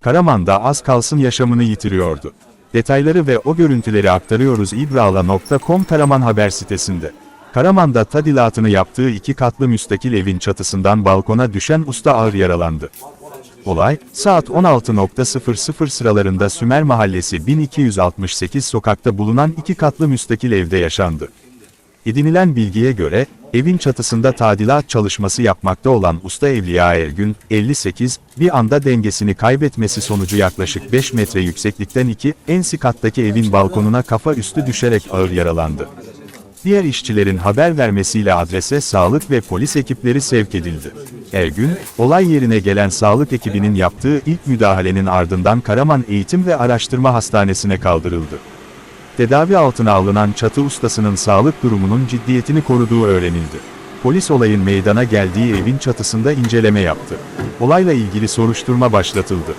Karaman'da az kalsın yaşamını yitiriyordu. Detayları ve o görüntüleri aktarıyoruz İbrala.com Karaman haber sitesinde. Karaman'da tadilatını yaptığı iki katlı müstakil evin çatısından balkona düşen usta ağır yaralandı. Olay, saat 16.00 sıralarında Sümer Mahallesi 1268 sokakta bulunan iki katlı müstakil evde yaşandı. Edinilen bilgiye göre, evin çatısında tadilat çalışması yapmakta olan usta Evliya Ergün, 58, bir anda dengesini kaybetmesi sonucu yaklaşık 5 metre yükseklikten iki, ensi kattaki evin balkonuna kafa üstü düşerek ağır yaralandı. Diğer işçilerin haber vermesiyle adrese sağlık ve polis ekipleri sevk edildi. Ergün, olay yerine gelen sağlık ekibinin yaptığı ilk müdahalenin ardından Karaman Eğitim ve Araştırma Hastanesi'ne kaldırıldı. Tedavi altına alınan çatı ustasının sağlık durumunun ciddiyetini koruduğu öğrenildi. Polis olayın meydana geldiği evin çatısında inceleme yaptı. Olayla ilgili soruşturma başlatıldı.